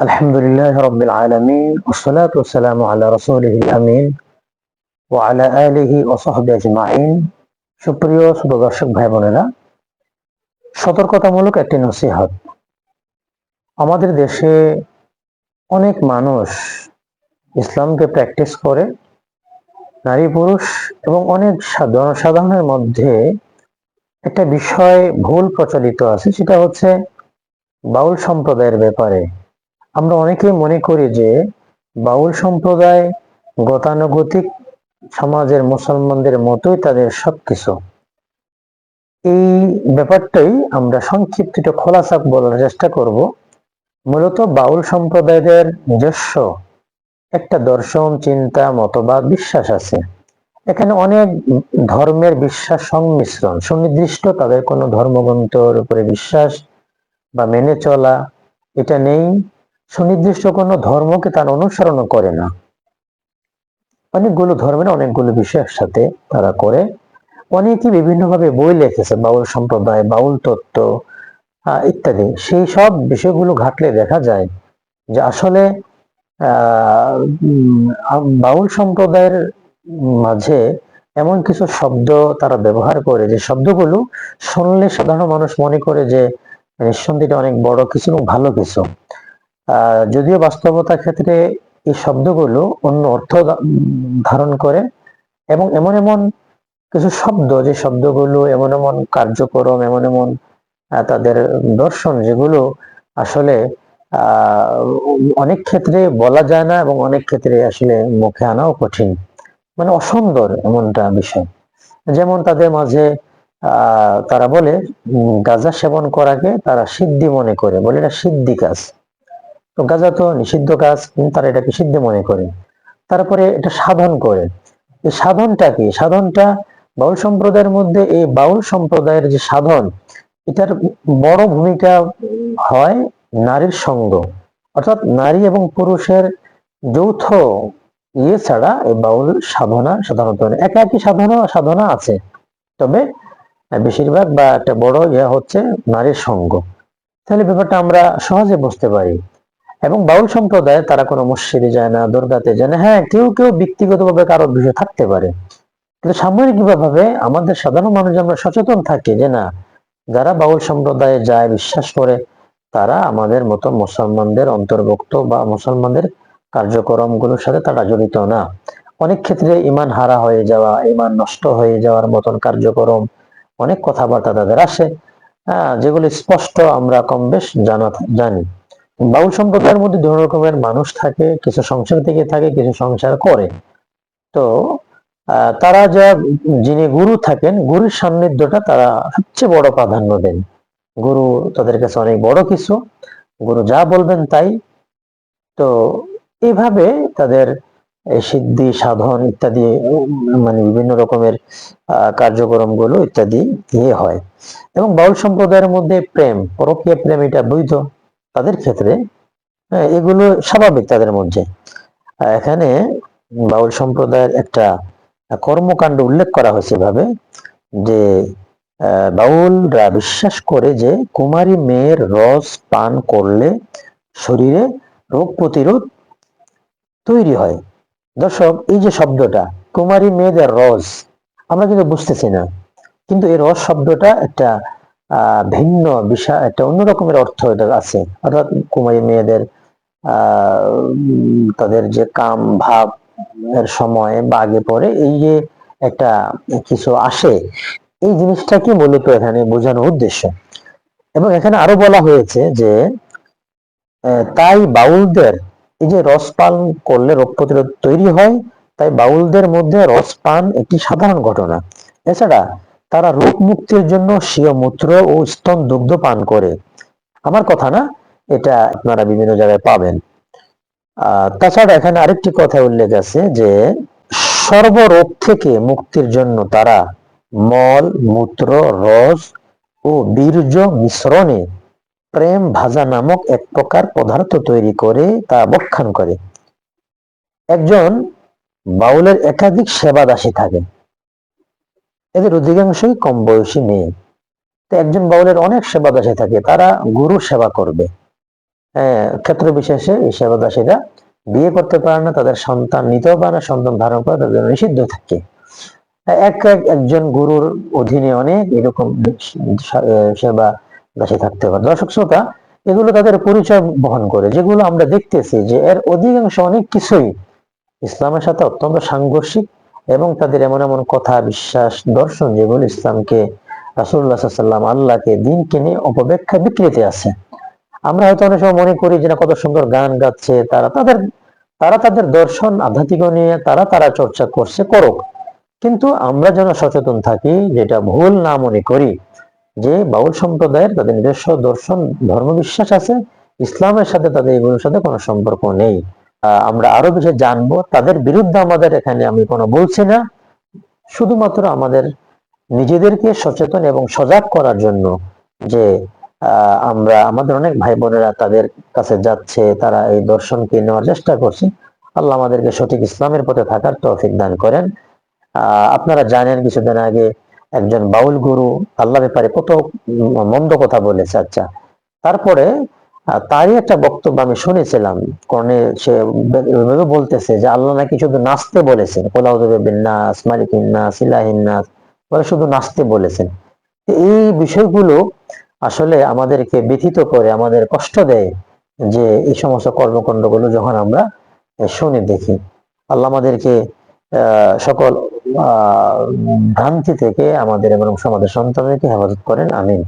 الحمد لله رب العالمين والصلاة والسلام على رسوله الأمين وعلى آله وصحبه أجمعين সুপ্রিয় ছোট দর্শক ভাই বোনেরা সতর্কতামূলক একটি নসিহত আমাদের দেশে অনেক মানুষ ইসলামকে প্র্যাকটিস করে নারী পুরুষ এবং অনেক সা- জনসাধারণের মধ্যে একটা বিষয় ভুল প্রচলিত আছে সেটা হচ্ছে বাউল সম্প্রদায়ের ব্যাপারে আমরা অনেকেই মনে করি যে বাউল সম্প্রদায় গতানুগতিক সমাজের মুসলমানদের মতোই তাদের সবকিছু। এই ব্যাপারটাই আমরা সংক্ষিপ্ত একটু খোলাসা বলার চেষ্টা করব। মূলত বাউল সম্প্রদায়ের নিজস্ব একটা দর্শন, চিন্তা, মতবাদ, বিশ্বাস আছে। এখানে অনেক ধর্মের বিশ্বাস সংমিশ্রণ, সুনির্দিষ্ট তাদের কোনো ধর্মগ্রন্থের উপরে বিশ্বাস বা মেনে চলা এটা নেই। সুনির্দিষ্ট কোনো ধর্মকে তারা অনুসরণ করে না। অনেকগুলো ধর্মের অনেকগুলো বিষয়ের সাথে তারা করে। অনেকে বিভিন্নভাবে বই লিখেছে, বাউল সম্প্রদায়, বাউল তত্ত্ব ইত্যাদি। সেই সব বিষয়গুলো ঘাটলে দেখা যায় যে আসলে বাউল সম্প্রদায়ের মাঝে এমন কিছু শব্দ তারা ব্যবহার করে যে শব্দগুলো শুনলে সাধারণ মানুষ মনে করে যে নিঃসন্দেহে অনেক বড় কিছু এবং ভালো কিছু। যদিও বাস্তবতার ক্ষেত্রে এই শব্দগুলো অন্য অর্থ ধারণ করে এবং এমন এমন কিছু শব্দ, যে শব্দগুলো এমন এমন কার্যক্রম, এমন এমন তাদের দর্শন, যেগুলো আসলে অনেক ক্ষেত্রে বলা যায় না এবং অনেক ক্ষেত্রে আসলে মুখে আনাও কঠিন। মানে অসুন্দর এমনটা বিষয়। যেমন তাদের মাঝে তারা বলে গাঁজা সেবন করাকে তারা সিদ্ধি মনে করে। বলে এটা সিদ্ধি কাজ তো গাঁজা তো নিষিদ্ধ কাজ কিন্তু তারা এটাকে সিদ্ধি মনে করে। তারপরে এটা সাধন করে। এই সাধনটা কি? সাধনটা বাউল সম্প্রদায়ের মধ্যে এই বাউল সম্প্রদায়ের যে সাধন, এটার বড় ভূমিকা হয় নারীর সঙ্গ। অর্থাৎ নারী এবং পুরুষের যৌথ ইয়ে ছাড়া এই বাউল সাধনা সাধারণত নেই। একাকী সাধনা সাধনা আছে। তবে বেশিরভাগ বা একটা বড় ইয়ে হচ্ছে নারীর সঙ্গ। তাহলে ব্যাপারটা আমরা সহজে বুঝতে পারি। এবং বাউল সম্প্রদায় তারা কোনো মসজিদে যায় না, দরগাতে যায় না। হ্যাঁ কেউ কেউ ব্যক্তিগতভাবে কারও বিষয় থাকতে পারে। কিন্তু সাময়িকভাবে আমাদের সাধারণ মানুষ আমরা সচেতন থাকি যে না, যারা বাউল সম্প্রদায়ে যায়, বিশ্বাস করে, তারা আমাদের মতো মুসলমানদের অন্তর্ভুক্ত বা মুসলমানদের কার্যক্রমগুলোর সাথে তারা জড়িত না। অনেক ক্ষেত্রে ইমান হারা হয়ে যাওয়া, ইমান নষ্ট হয়ে যাওয়ার মতন কার্যক্রম, অনেক কথাবার্তা তাদের আসে যেগুলি স্পষ্ট আমরা কম বেশ জানা, জানি। বাউল সম্প্রদায়ের মধ্যে দু রকমের মানুষ থাকে কিছু সংসার থেকে থাকে কিছু সংসার করে। তো তারা যা যিনি গুরু থাকেন গুরুর সান্নিধ্যটা তারা সবচেয়ে বড় প্রাধান্য দেন। গুরু তাদের কাছে অনেক বড় কিছু গুরু যা বলবেন তাই। তো এইভাবে তাদের সিদ্ধি সাধন ইত্যাদি মানে বিভিন্ন রকমের আহ, কার্যক্রমগুলো ইত্যাদি ইয়ে হয়। এবং বাউল সম্প্রদায়ের মধ্যে প্রেম পরকীয় প্রেম এটা বৈধ। তাদের ক্ষেত্রে হ্যাঁ, এগুলো স্বাভাবিক তাদের মধ্যে। এখানে বাউল সম্প্রদায়ের একটা কর্মকাণ্ড উল্লেখ করা হয়েছে এভাবে যে বাউলরা বিশ্বাস করে যে কুমারী মেয়ের রস পান করলে শরীরে রোগ প্রতিরোধ তৈরি হয়। দর্শক এই যে শব্দটা কুমারী মেয়েদের রস আমরা কিন্তু বুঝতেছি না। কিন্তু এই রস শব্দটা একটা ভিন্ন বিষয়, একটা অন্য রকমের অর্থ এটা আছে। অর্থাৎ কুমারী মেয়েদের তাদের যে কাম, ভাব এর সময় বা আগে পরে এই যে একটা কিছু আসে, এই জিনিসটাকে মূলত এখানে বোঝানোর উদ্দেশ্য? এবং এখানে আরও বলা হয়েছে যে তাই বাউলদের, এই যে রস পান করলে রোগ প্রতিরোধ তৈরি হয়, তাই বাউলদের মধ্যে রস পান একটি সাধারণ ঘটনা। এছাড়া তারা রোগ মুক্তির জন্য স্বীয় মূত্র ও স্তন দুগ্ধ পান করে। আমার কথা না, এটা আপনারা বিভিন্ন জায়গায় পাবেন। তাছাড়া এখানে আরেকটি কথা উল্লেখ আছে যে, সর্বরোগ থেকে মুক্তির জন্য তারা মল, মূত্র, রস ও বীর্য মিশ্রণে প্রেম ভাজা নামক এক প্রকার পদার্থ তৈরি করে তা বক্ষান করে। একজন বাউলের একাধিক সেবা দাসী থাকে এদের অধিকাংশই কম বয়সী মেয়ে। তো একজন বাউলের অনেক সেবা দাসী থাকে তারা গুরু সেবা করবে। আহ, ক্ষেত্র বিশেষে এই সেবাদাসীরা বিয়ে করতে পারে না তাদের সন্তান নিতেও পারে না সন্তান ধারণ করা তাদের নিষিদ্ধ থাকে। এক এক একজন গুরুর অধীনে অনেক এরকম সেবা দাসী থাকতে পারে। দর্শক শ্রোতা এগুলো তাদের পরিচয় বহন করে যেগুলো আমরা দেখতেছি যে এর অধিকাংশ অনেক কিছুই ইসলামের সাথে অত্যন্ত সাংঘর্ষিক এবং তাদের এমন এমন কথা, বিশ্বাস, দর্শন যেগুলো ইসলামকে রাসুল্লাহ সাল্লাম আল্লাহকে, দিনকে নিয়ে অপব্যাখ্যা বিকৃতি আছে। আমরা হয়তো অনেক সময় মনে করি যে না, কত সুন্দর গান গাচ্ছে, তারা তাদের তারা তাদের দর্শন, আধ্যাত্মিক নিয়ে তারা তারা চর্চা করছে, করুক। কিন্তু আমরা যেন সচেতন থাকি, যেটা ভুল না মনে করি, যে বাউল সম্প্রদায়ের তাদের নিজস্ব দর্শন ধর্ম বিশ্বাস আছে, ইসলামের সাথে তাদের এগুলোর সাথে কোনো সম্পর্ক নেই। আমরা আরও বেশি জানব। তাদের বিরুদ্ধে আমাদের এখানে আমি কোনো বলছি না। শুধুমাত্র আমাদের নিজেদেরকে সচেতন এবং সজাগ করার জন্য যে আমরা, আমাদের অনেক ভাই বোনেরা তাদের কাছে যাচ্ছে, তারা এই দর্শনকে নেওয়ার চেষ্টা করছে। আল্লাহ আমাদেরকে সঠিক ইসলামের পথে থাকার তৌফিক দান করেন। আপনারা জানেন কিছুদিন আগে একজন বাউল গুরু, আল্লাহ ব্যাপারে কত মন্দ কথা বলেছে। আচ্ছা তারপরে তারই একটা বক্তব্য আমি শুনেছিলাম। কর্ণে সে এভাবে বলতেছে যে, আল্লাহ নাকি শুধু নাচতে বলেছেন। কোলাউদ্দিন নাস মালিকিন নাস ইলাহিন নাস বলে শুধু নাচতে বলেছেন। এই বিষয়গুলো আসলে আমাদেরকে ব্যথিত করে, আমাদের কষ্ট দেয় যে এই সমস্ত কর্মকাণ্ডগুলো যখন আমরা শুনে দেখি। আল্লাহ আমাদেরকে সকল ভ্রান্তি থেকে আমাদের এবং সমাজের সন্তানদেরকে হেফাজত করেন। আমিন।